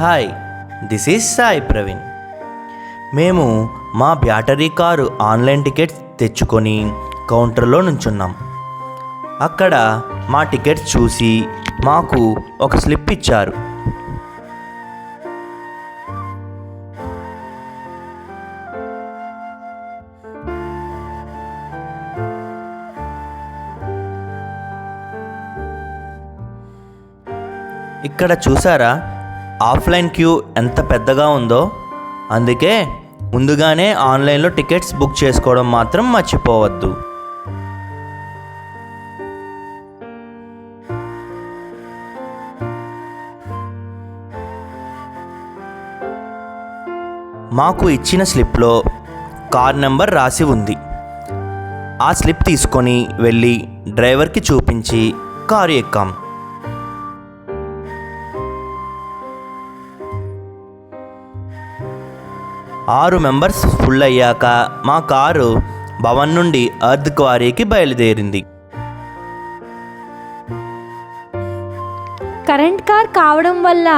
Hi this is Sai Praveen. మేము మా battery car online tickets తెచ్చుకొని కౌంటర్లో నుంచున్నాం. అక్కడ మా టికెట్స్ చూసి మాకు ఒక స్లిప్ ఇచ్చారు. ఇక్కడ చూసారా? ఆఫ్లైన్ క్యూ ఎంత పెద్దగా ఉందో అందుకే ముందుగానే ఆన్లైన్లో టికెట్స్ బుక్ చేసుకోవడం మాత్రం మర్చిపోవద్దు. మాకు ఇచ్చిన స్లిప్లో కార్ నెంబర్ రాసి ఉంది. ఆ స్లిప్ తీసుకొని వెళ్ళి డ్రైవర్కి చూపించి కారు ఎక్కాం. ఆరు మెంబర్స్ ఫుల్ అయ్యాక మా కారు భవన్ నుండి అర్ధ్ క్వారీకి బయలుదేరింది. కరెంట్ కార్ కావడం వల్ల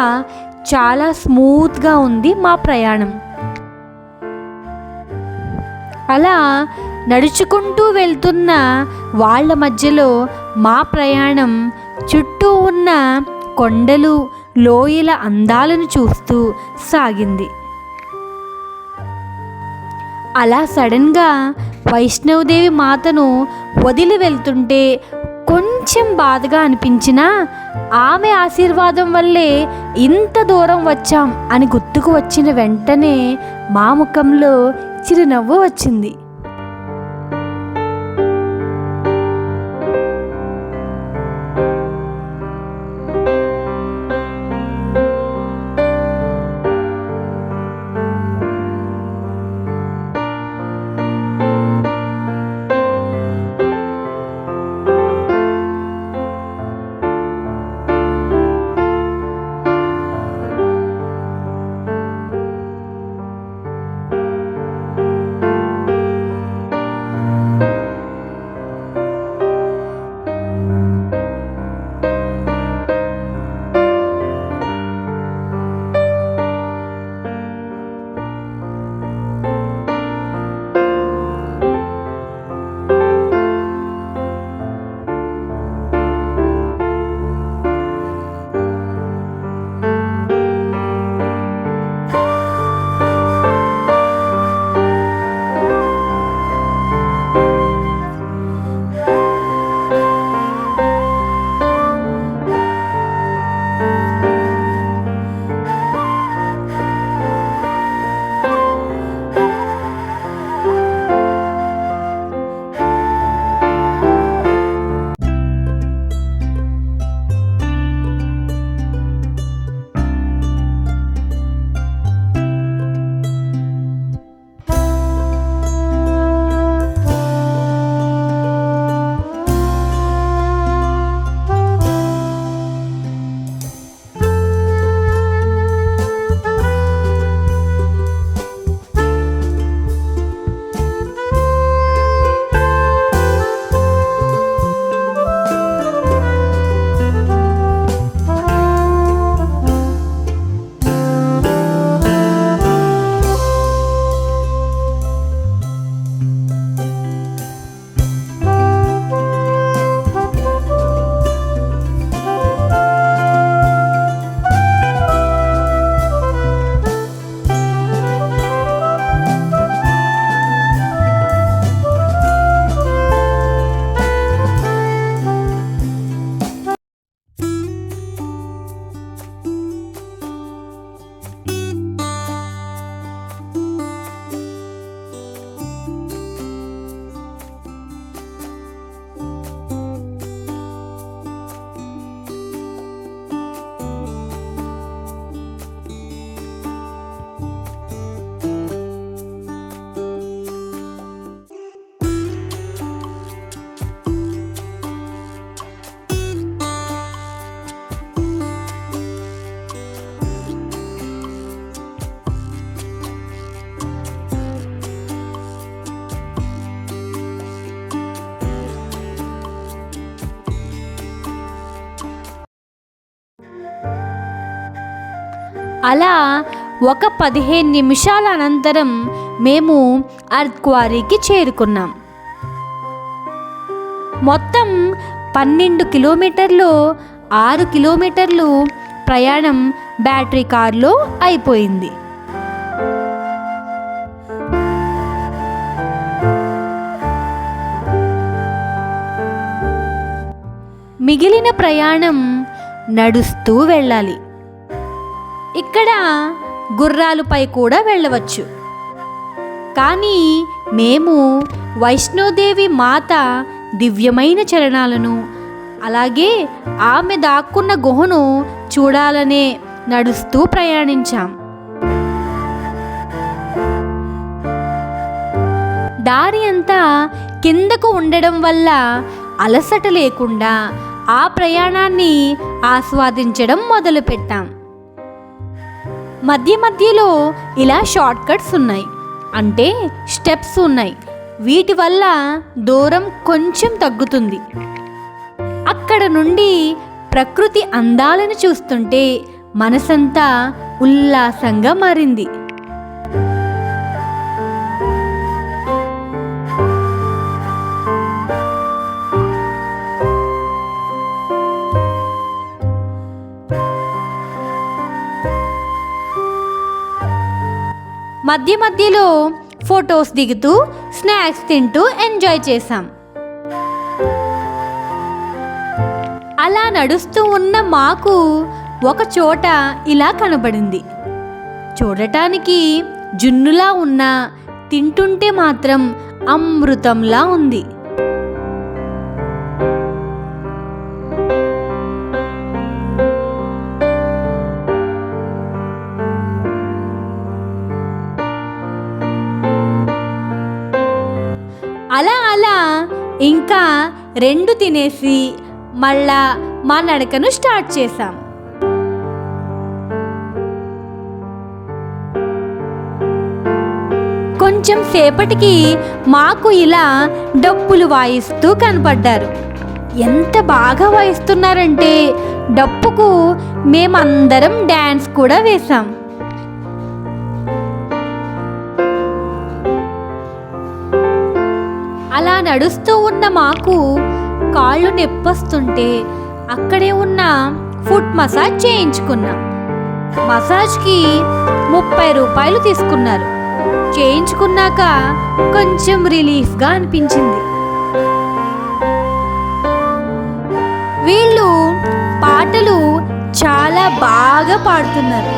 చాలా స్మూత్గా ఉంది మా ప్రయాణం. అలా నడుచుకుంటూ వెళ్తున్న వాళ్ళ మధ్యలో మా ప్రయాణం చుట్టూ ఉన్న కొండలు లోయల అందాలను చూస్తూ సాగింది. అలా సడన్గా వైష్ణవదేవి మాతను వదిలి వెళ్తుంటే కొంచెం బాధగా అనిపించినా ఆమె ఆశీర్వాదం వల్లే ఇంత దూరం వచ్చాం అని గుర్తుకు వచ్చిన వెంటనే మా ముఖంలో చిరునవ్వు వచ్చింది. అలా ఒక పదిహేను నిమిషాల అనంతరం మేము అర్త్ క్వారీకి చేరుకున్నాం. మొత్తం పన్నెండు కిలోమీటర్లు ఆరు కిలోమీటర్లు ప్రయాణం బ్యాటరీ కారులో అయిపోయింది. మిగిలిన ప్రయాణం నడుస్తూ వెళ్ళాలి. ఇక్కడ గుర్రాలపై కూడా వెళ్ళవచ్చు. కానీ మేము వైష్ణోదేవి మాత దివ్యమైన చరణాలను అలాగే ఆమె దాక్కున్న గుహను చూడాలనే నడుస్తూ ప్రయాణించాం. దారి అంతా కిందకు ఉండడం వల్ల అలసట లేకుండా ఆ ప్రయాణాన్ని ఆస్వాదించడం మొదలుపెట్టాం. మధ్య మధ్యలో ఇలా షార్ట్ కట్స్ ఉన్నాయి. అంటే స్టెప్స్ ఉన్నాయి. వీటి వల్ల దూరం కొంచెం తగ్గుతుంది. అక్కడ నుండి ప్రకృతి అందాలను చూస్తుంటే మనసంతా ఉల్లాసంగా మారింది. మధ్య మధ్యలో ఫొటోస్ దిగుతూ స్నాక్స్ తింటూ ఎంజాయ్ చేశాం. అలా నడుస్తూ ఉన్న మాకు ఒక చోట ఇలా కనబడింది. చూడటానికి జున్నులా ఉన్న తింటుంటే మాత్రం అమృతంలా ఉంది. రెండు తినేసి మళ్ళా మా నడకను స్టార్ట్ చేశాం. కొంచెం సేపటికి మాకు ఇలా డప్పులు వాయిస్తూ కనపడ్డారు. ఎంత బాగా వాయిస్తున్నారంటే డప్పుకు మేమందరం డ్యాన్స్ కూడా వేశాం. నడుస్తూ ఉన్న మాకు కాళ్ళు నొప్పొస్తుంటే అక్కడే ఉన్న ఫుట్ మసాజ్ చేయించుకున్నాం. మసాజ్కి ముప్పై రూపాయలు తీసుకున్నారు. చేయించుకున్నాక కొంచెం రిలీఫ్గా అనిపించింది. వీళ్ళు పాటలు చాలా బాగా పాడుతున్నారు.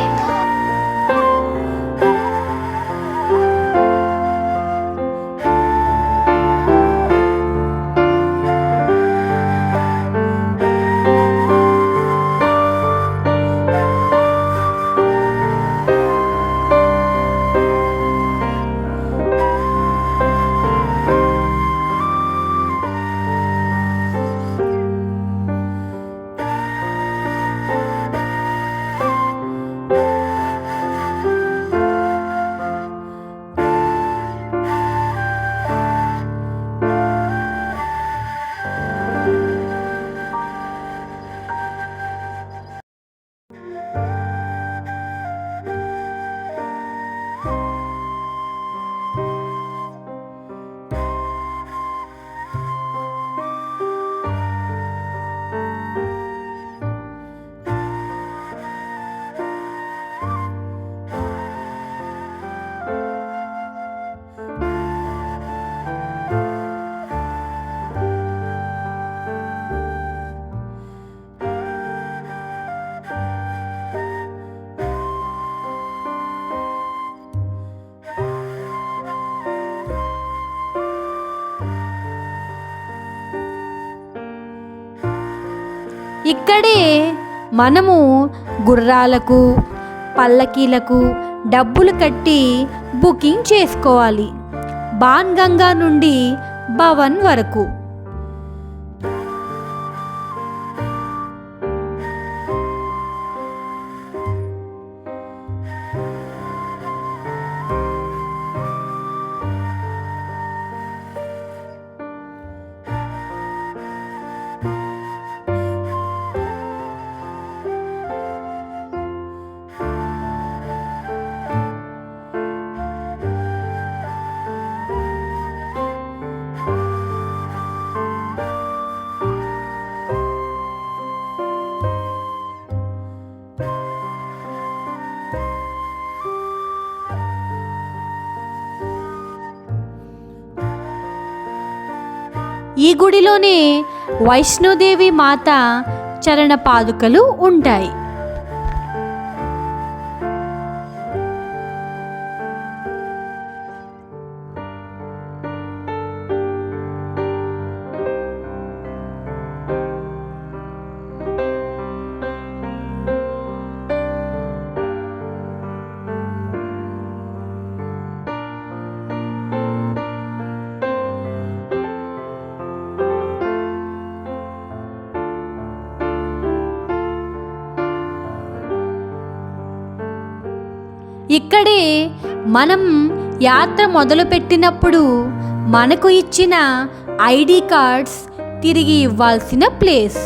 ఇక్కడే మనము గుర్రాలకు పల్లకీలకు డబ్బులు కట్టి బుకింగ్ చేసుకోవాలి. బాన్గంగా నుండి భవన్ వరకు. ఈ గుడిలోనే వైష్ణోదేవి మాత చరణ పాదుకలు ఉంటాయి. ఇక్కడే మనం యాత్ర మొదలుపెట్టినప్పుడు మనకు ఇచ్చిన ఐడి కార్డ్స్ తిరిగి ఇవ్వాల్సిన ప్లేస్.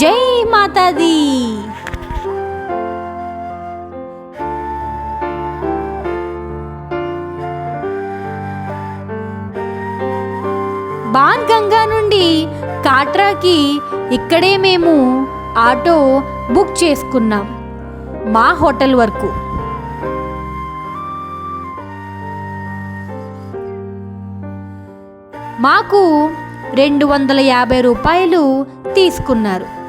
జై మాతాది. బాన్ గంగా నుండి కాట్రాకి ఇక్కడే మేము ఆటో బుక్ చేసుకున్నాం మా హోటల్ వరకు. మాకు రెండు వందల యాభై రూపాయలు తీసుకున్నారు.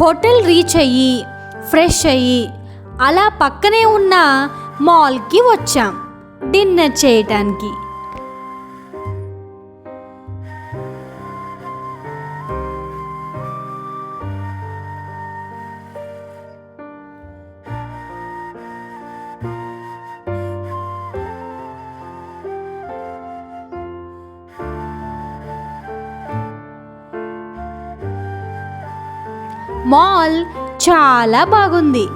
హోటల్ రీచ్ అయ్యి ఫ్రెష్ అయ్యి అలా పక్కనే ఉన్న మాల్కి వచ్చాం. డిన్నర్ చేయటానికి. మాల్ చాలా బాగుంది.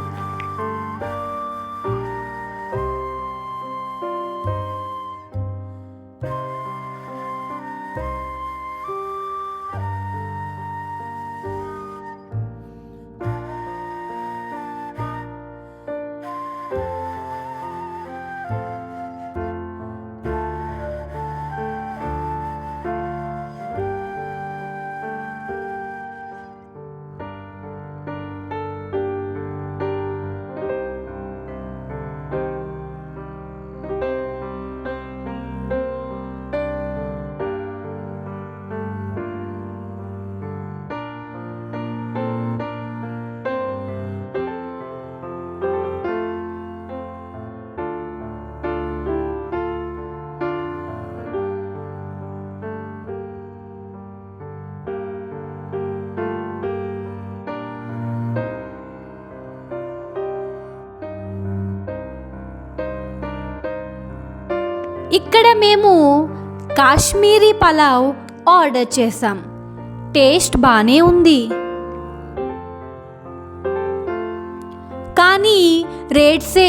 ఇక్కడ మేము కాశ్మీరీ పలావ్ ఆర్డర్ చేసాం టేస్ట్ బాగానే ఉంది. కానీ రేట్సే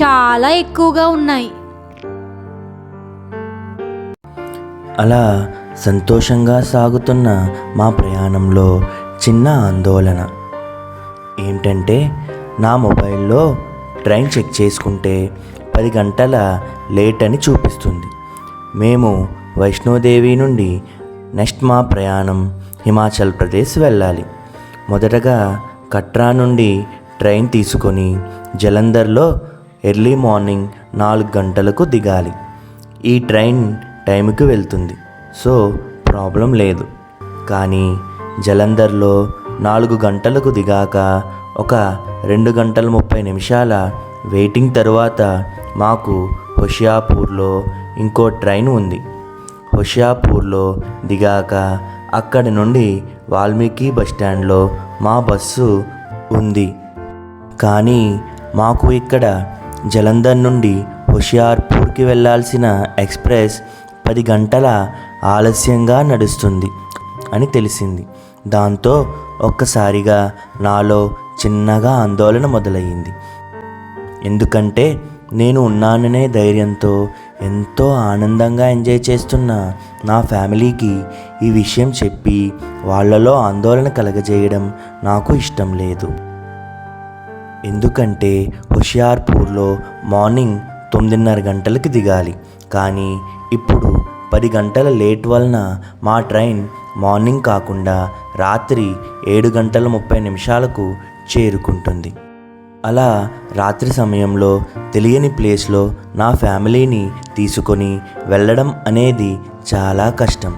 చాలా ఎక్కువగా ఉన్నాయి. అలా సంతోషంగా సాగుతున్న మా ప్రయాణంలో చిన్న ఆందోళన. ఏంటంటే నా మొబైల్లో ట్రైన్ చెక్ చేసుకుంటే పది గంటల లేట్ అని చూపిస్తుంది. మేము వైష్ణోదేవి నుండి నెక్స్ట్ మా ప్రయాణం హిమాచల్ ప్రదేశ్ వెళ్ళాలి. మొదటగా కట్రా నుండి ట్రైన్ తీసుకొని జలంధర్లో ఎర్లీ మార్నింగ్ నాలుగు గంటలకు దిగాలి. ఈ ట్రైన్ టైంకి వెళ్తుంది. సో ప్రాబ్లం లేదు. కానీ జలంధర్లో నాలుగు గంటలకు దిగాక ఒక రెండు గంటల ముప్పై నిమిషాల వెయిటింగ్ తరువాత మాకు హుషియాపూర్లో ఇంకో ట్రైన్ ఉంది. హుషియాపూర్లో దిగాక అక్కడి నుండి వాల్మీకి బస్టాండ్లో మా బస్సు ఉంది. కానీ మాకు ఇక్కడ జలంధర్ నుండి హుషియార్పూర్కి వెళ్ళాల్సిన ఎక్స్ప్రెస్ పది గంటల ఆలస్యంగా నడుస్తుంది అని తెలిసింది. దాంతో ఒక్కసారిగా నాలో చిన్నగా ఆందోళన మొదలయ్యింది. ఎందుకంటే నేను ఉన్నాననే ధైర్యంతో ఎంతో ఆనందంగా ఎంజాయ్ చేస్తున్న నా ఫ్యామిలీకి ఈ విషయం చెప్పి వాళ్ళలో ఆందోళన కలగజేయడం నాకు ఇష్టం లేదు. ఎందుకంటే హుషియార్పూర్లో మార్నింగ్ తొమ్మిదిన్నర గంటలకి దిగాలి. కానీ ఇప్పుడు పది గంటల లేట్ వలన మా ట్రైన్ మార్నింగ్ కాకుండా రాత్రి ఏడు గంటల ముప్పై నిమిషాలకు చేరుకుంటుంది. అలా రాత్రి సమయంలో తెలియని ప్లేస్లో నా ఫ్యామిలీని తీసుకొని వెళ్ళడం అనేది చాలా కష్టం.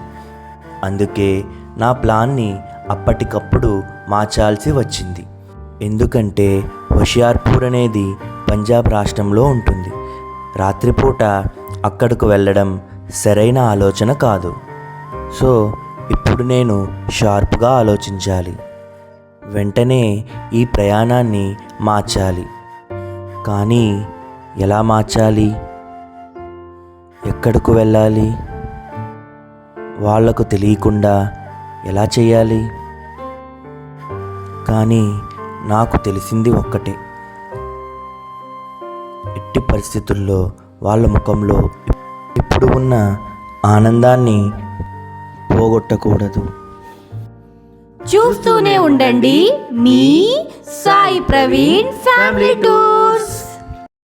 అందుకే నా ప్లాన్ని అప్పటికప్పుడు మార్చాల్సి వచ్చింది. ఎందుకంటే హుషియార్పూర్ అనేది పంజాబ్ రాష్ట్రంలో ఉంటుంది. రాత్రిపూట అక్కడకు వెళ్ళడం సరైన ఆలోచన కాదు. సో ఇప్పుడు నేను షార్ప్గా ఆలోచించాలి. వెంటనే ఈ ప్రయాణాన్ని మార్చాలి. కానీ ఎలా మార్చాలి? ఎక్కడకు వెళ్ళాలి? వాళ్ళకు తెలియకుండా ఎలా చేయాలి? కానీ నాకు తెలిసింది ఒక్కటే. ఎట్టి పరిస్థితుల్లో వాళ్ళ ముఖంలో ఇప్పుడు ఉన్న ఆనందాన్ని పోగొట్టకూడదు. చూస్తూనే ఉండండి. మీ సాయి ప్రవీణ్ ఫ్యామిలీ టూర్.